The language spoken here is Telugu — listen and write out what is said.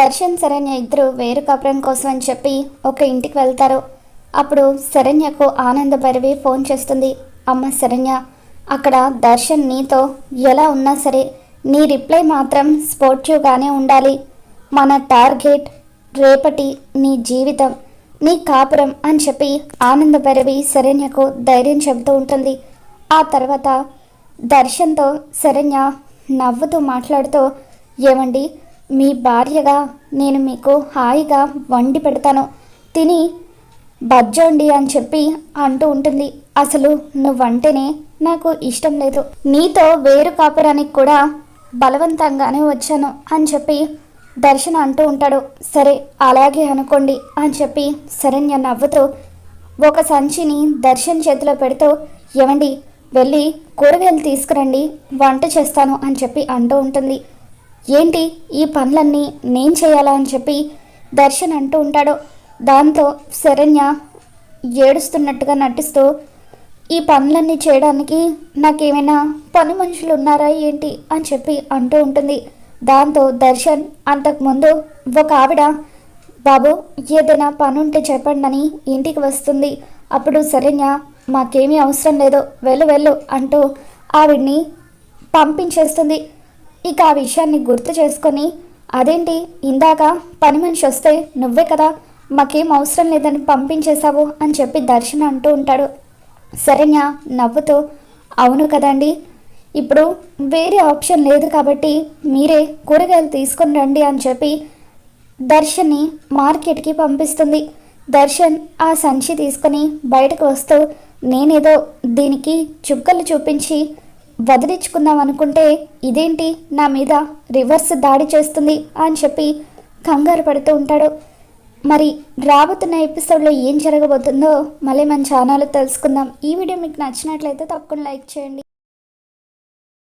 దర్శన్ శరణ్య ఇద్దరు వేరు కాపురం కోసం అని చెప్పి ఒక ఇంటికి వెళ్తారు. అప్పుడు శరణ్యకు ఆనంద భైరవి ఫోన్ చేస్తుంది. అమ్మ శరణ్య అక్కడ దర్శన్ నీతో ఎలా ఉన్నా సరే నీ రిప్లై మాత్రం స్పోర్టివ్గానే ఉండాలి. మన టార్గెట్ రేపటి నీ జీవితం నీ కాపురం అని చెప్పి ఆనంద భైరవి శరణ్యకు ధైర్యం చెబుతూ ఉంటుంది. ఆ తర్వాత దర్శన్తో శరణ్య నవ్వుతూ మాట్లాడుతూ ఏమండి మీ భార్యగా నేను మీకు హాయిగా వండి పెడతాను. తిని బజ్జోండి అని చెప్పి అంటూ ఉంటుంది. అసలు నువ్వంటేనే నాకు ఇష్టం లేదు. నీతో వేరు కాపురానికి కూడా బలవంతంగానే వచ్చాను అని చెప్పి దర్శన అంటూ ఉంటాడు. సరే అలాగే అనుకోండి అని చెప్పి శరణ్య నవ్వుతూ ఒక సంచిని దర్శన్ చేతిలో పెడుతూ ఏమండి వెళ్ళి కూరగాయలు తీసుకురండి వంట చేస్తాను అని చెప్పి అంటూ ఉంటుంది. ఏంటి ఈ పనులన్నీ నేను చేయాలా అని చెప్పి దర్శన్ అంటూ ఉంటాడు. దాంతో శరణ్య ఏడుస్తున్నట్టుగా నటిస్తూ ఈ పనులన్నీ చేయడానికి నాకేమైనా పని మనుషులు ఉన్నారా ఏంటి? అని చెప్పి అంటూ ఉంటుంది. దాంతో దర్శన్ అంతకుముందు ఒక ఆవిడ బాబు ఏదైనా పని ఉంటే చెప్పండి అని ఇంటికి వస్తుంది. అప్పుడు శరణ్య మాకేమీ అవసరం లేదు వెళ్ళు వెళ్ళు అంటూ ఆవిడ్ని పంపించేస్తుంది. ఇక ఆ విషయాన్ని గుర్తు చేసుకొని అదేంటి? ఇందాక పని మనిషి వస్తే నువ్వే కదా మాకేం అవసరం లేదని పంపించేశావు అని చెప్పి దర్శన అంటూ ఉంటాడు. శరణ్య నవ్వుతూ అవును కదండి. ఇప్పుడు వేరే ఆప్షన్ లేదు కాబట్టి మీరే కూరగాయలు తీసుకుని రండి అని చెప్పి దర్శన్ని మార్కెట్కి పంపిస్తుంది. దర్శన్ ఆ సంచి తీసుకొని బయటకు వస్తూ నేనేదో దీనికి చుక్కలు చూపించి వదిలించుకుందాం అనుకుంటే ఇదేంటి? నా మీద రివర్స్ దాడి చేస్తుంది అని చెప్పి కంగారు పడుతూ ఉంటాడు. మరి రాబోతున్న ఎపిసోడ్లో ఏం జరగబోతుందో మళ్ళీ మన ఛానల్ తెలుసుకుందాం. ఈ వీడియో మీకు నచ్చినట్లయితే తప్పకుండా లైక్ చేయండి.